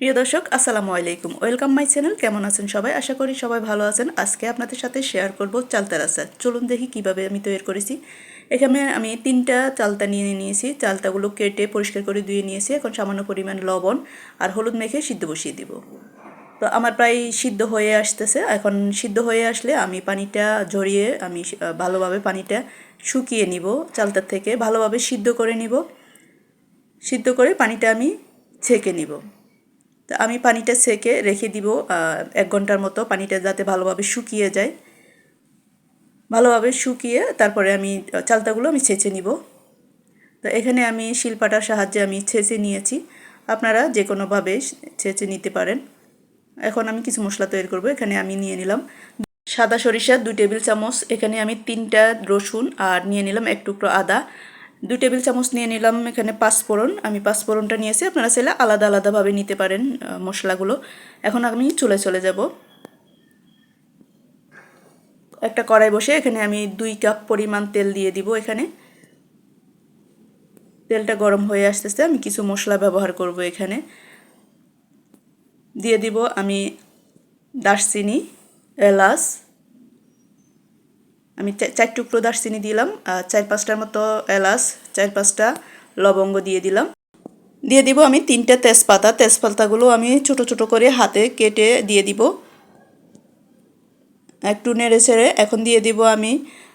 প্রিয় দর্শক, আসসালামু আলাইকুম। ওয়েলকাম মাই চ্যানেল কেমন আছেন সবাই? আশা করি সবাই ভালো আছেন। আজকে আপনাদের সাথে শেয়ার করব চালতার আচার। চলুন দেখি কীভাবে আমি তৈরি করেছি। এখানে আমি তিনটা চালতা নিয়ে নিয়েছি। চালতাগুলো কেটে পরিষ্কার করে ধুয়ে নিয়েছি। এখন সামান্য পরিমাণ লবণ আর হলুদ মেখে সিদ্ধ বসিয়ে দিব। তো আমার প্রায় সিদ্ধ হয়ে আসতেছে। এখন সিদ্ধ হয়ে আসলে আমি পানিটা ঝরিয়ে আমি ভালোভাবে পানিটা শুকিয়ে নিব। চালতার থেকে ভালোভাবে সিদ্ধ করে নিব। সিদ্ধ করে পানিটা আমি ছেঁকে নিব। তো আমি পানিটা সেকে রেখে দিব এক ঘণ্টার মতো পানিটা যাতে ভালোভাবে শুকিয়ে যায়। ভালোভাবে শুকিয়ে তারপরে আমি চালতাগুলো আমি ছেঁচে নিব। তো এখানে আমি শিলপাটার সাহায্যে আমি ছেঁচে নিয়েছি। আপনারা যে কোনোভাবে ছেঁচে নিতে পারেন। এখন আমি কিছু মশলা তৈরি করব, এখানে আমি নিয়ে নিলাম সাদা সরিষা, দুই টেবিল চামচ। এখানে আমি তিনটা রসুন আর নিয়ে নিলাম এক টুকরো আদা। দুই টেবিল চামচ নিয়ে নিলাম এখানে পাঁচফোড়ন। আমি পাঁচফোড়নটা নিয়েছি আপনারা চাইলে আলাদা আলাদাভাবে নিতে পারেন মশলাগুলো। এখন আমি চলে চলে যাব। একটা কড়াই বসে এখানে আমি দুই কাপ পরিমাণ তেল দিয়ে দিব এখানে। তেলটা গরম হয়ে আসতেছে, আমি কিছু মশলা ব্যবহার করব এখানে। দিয়ে দিব আমি দারচিনি, এলাচ আমি চার টুকরো দারচিনি দিলাম, আর চার পাঁচটার মতো এলাচ, চার পাঁচটা লবঙ্গ দিয়ে দিলাম। দিয়ে দিব আমি তিনটা তেজপাতা। তেজপাতাগুলো আমি ছোট ছোট করে হাতে কেটে দিয়ে দিব। একটু নেড়ে ছেড়ে এখন দিয়ে দিব আমি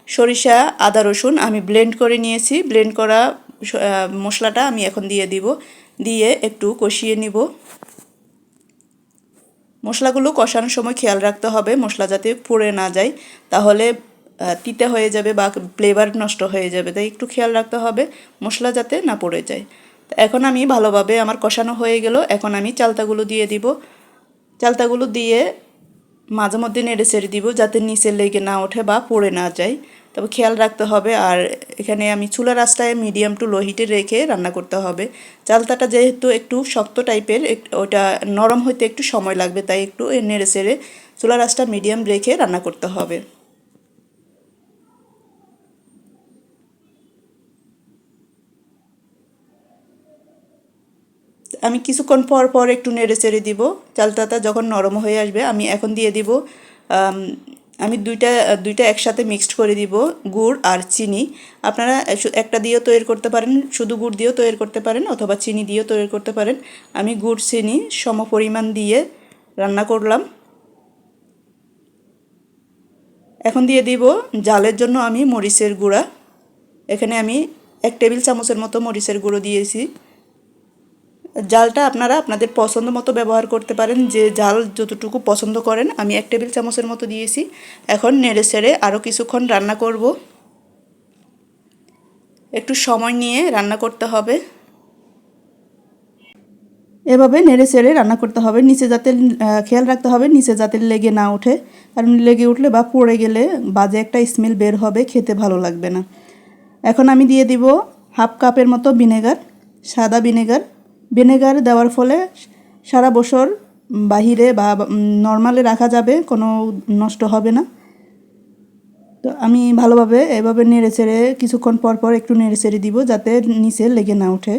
সরিষা, আদা, রসুন। আমি ব্লেন্ড করে নিয়েছি। ব্লেন্ড করা মশলাটা আমি এখন দিয়ে দিব। দিয়ে একটু কষিয়ে নিব। মশলাগুলো কষানোর সময় খেয়াল রাখতে হবে। মশলা যাতে পুড়ে না যায়। তাহলে তিতা হয়ে যাবে বা ফ্লেভার নষ্ট হয়ে যাবে, তাই একটু খেয়াল রাখতে হবে, মশলা যাতে না পড়ে যায়। তো এখন আমি ভালোভাবে আমার কষানো হয়ে গেল, এখন আমি চালতাগুলো দিয়ে দিব। চালতাগুলো দিয়ে মাঝে মধ্যে নেড়ে ছেড়ে দিব, যাতে নিচে লেগে না ওঠে বা পড়ে না যায়। তবে খেয়াল রাখতে হবে, আর এখানে আমি চুলা রাস্তায় মিডিয়াম টু লো হিটে রেখে রান্না করতে হবে। চালতাটা যেহেতু একটু শক্ত টাইপের ওটা নরম হইতে একটু সময় লাগবে, তাই একটু নেড়ে ছেড়ে চুলা রাস্তা মিডিয়াম রেখে রান্না করতে হবে। আমি কিছুক্ষণ পর পর একটু নেড়ে চেড়ে দিব। চালতাটা যখন নরম হয়ে আসবে, আমি এখন দিয়ে দিব, আমি দুইটা দুইটা একসাথে মিক্সড করে দিব, গুড় আর চিনি। আপনারা একটা দিয়েও তৈরি করতে পারেন, শুধু গুড় দিয়েও তৈরি করতে পারেন অথবা চিনি দিয়েও তৈরি করতে পারেন। আমি গুড়, চিনি সম পরিমাণ দিয়ে রান্না করলাম। এখন দিয়ে দিব জালের জন্য আমি মরিচের গুঁড়া। এখানে আমি এক টেবিল চামচের মতো মরিচের গুঁড়ো দিয়েছি। জালটা আপনারা আপনাদের পছন্দ মতো ব্যবহার করতে পারেন, যে জাল যতটুকু পছন্দ করেন। আমি এক টেবিল চামচের মতো দিয়েছি। এখন নেড়ে ছেড়ে আরও কিছুক্ষণ রান্না করব। একটু সময় নিয়ে রান্না করতে হবে। এভাবে নেড়ে চেড়ে রান্না করতে হবে। নিচে যাতে খেয়াল রাখতে হবে, নিচে যাতে লেগে না ওঠে। কারণ লেগে উঠলে বা পড়ে গেলে বাজে একটা স্মেল বের হবে, খেতে ভালো লাগবে না। এখন আমি দিয়ে দিব হাফ কাপের মতো ভিনেগার, সাদা ভিনেগার। ভিনেগার দেওয়ার ফলে সারা বছর বাহিরে বা নর্মালে রাখা যাবে, কোনো নষ্ট হবে না। তো আমি ভালোভাবে এভাবে নেড়ে চেড়ে কিছুক্ষণ পর পর একটু নেড়ে চেড়ে দিব যাতে নিচে লেগে না ওঠে।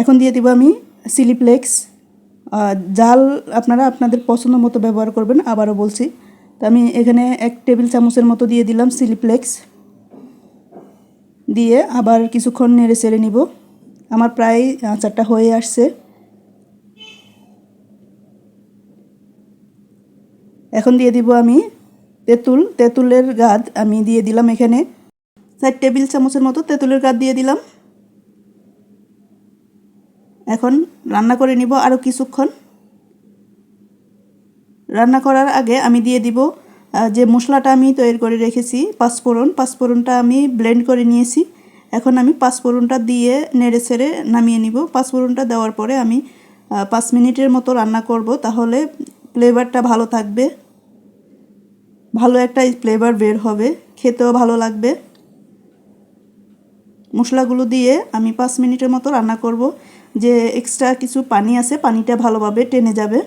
এখন দিয়ে দিব আমি সিলিপ্লেক্স জাল আপনারা আপনাদের পছন্দ মতো ব্যবহার করবেন, আবারও বলছি। তো আমি এখানে এক টেবিল চামচের মতো দিয়ে দিলাম সিলিপ্লেক্স দিয়ে আবার কিছুক্ষণ নেড়ে চেড়ে নিব। আমার প্রায় আচারটা হয়ে আসছে। এখন দিয়ে দিব আমি তেঁতুল। তেঁতুলের গাদ আমি দিয়ে দিলাম এখানে। চার টেবিল চামচের মতো তেঁতুলের গাদ দিয়ে দিলাম। এখন রান্না করে নিব আরও কিছুক্ষণ। রান্না করার আগে আমি দিয়ে দিব যে মশলাটা আমি তৈরি করে রেখেছি, পাঁচফোড়ন, পাঁচফোড়নটা আমি ব্লেন্ড করে নিয়েছি। এখন আমি পাঁচফোড়নটা দিয়ে নেড়ে ছেড়ে নামিয়ে নিব। পাঁচফোড়নটা দেওয়ার পরে আমি পাঁচ মিনিটের মতো রান্না করব, তাহলে ফ্লেভারটা ভালো থাকবে। ভালো একটা ফ্লেভার বের হবে, খেতেও ভালো লাগবে। মশলাগুলো দিয়ে আমি পাঁচ মিনিটের মতো রান্না করব। যে এক্সট্রা কিছু পানি আছে, পানিটা ভালোভাবে টেনে যাবে।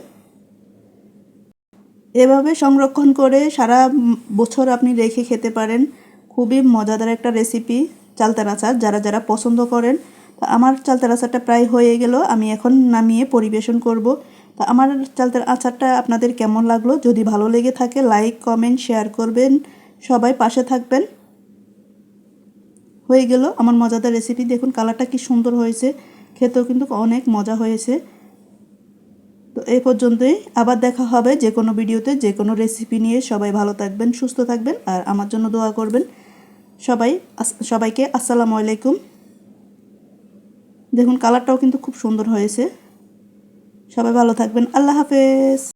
এভাবে সংরক্ষণ করে সারা বছর আপনি রেখে খেতে পারেন। খুবই মজাদার একটা রেসিপি চালতার আচার যারা যারা পছন্দ করেন। তা আমার চালতার আচারটা প্রায় হয়ে গেল, আমি এখন নামিয়ে পরিবেশন করব। তা আমার চালতার আচারটা আপনাদের কেমন লাগল? যদি ভালো লেগে থাকে লাইক কমেন্ট শেয়ার করবেন। সবাই পাশে থাকবেন। হয়ে গেল আমার মজাদার রেসিপি দেখুন কালারটা কি সুন্দর হয়েছে। খেতেও কিন্তু অনেক মজা হয়েছে। তো এই পর্যন্তই। আবার দেখা হবে যে কোনো ভিডিওতে, যে কোনো রেসিপি নিয়ে। সবাই ভালো থাকবেন, সুস্থ থাকবেন আর আমার জন্য দোয়া করবেন। সবাই সবাইকে আসসালামু আলাইকুম। দেখুন কালারটাও কিন্তু খুব সুন্দর হয়েছে। সবাই ভালো থাকবেন। আল্লাহ হাফেজ।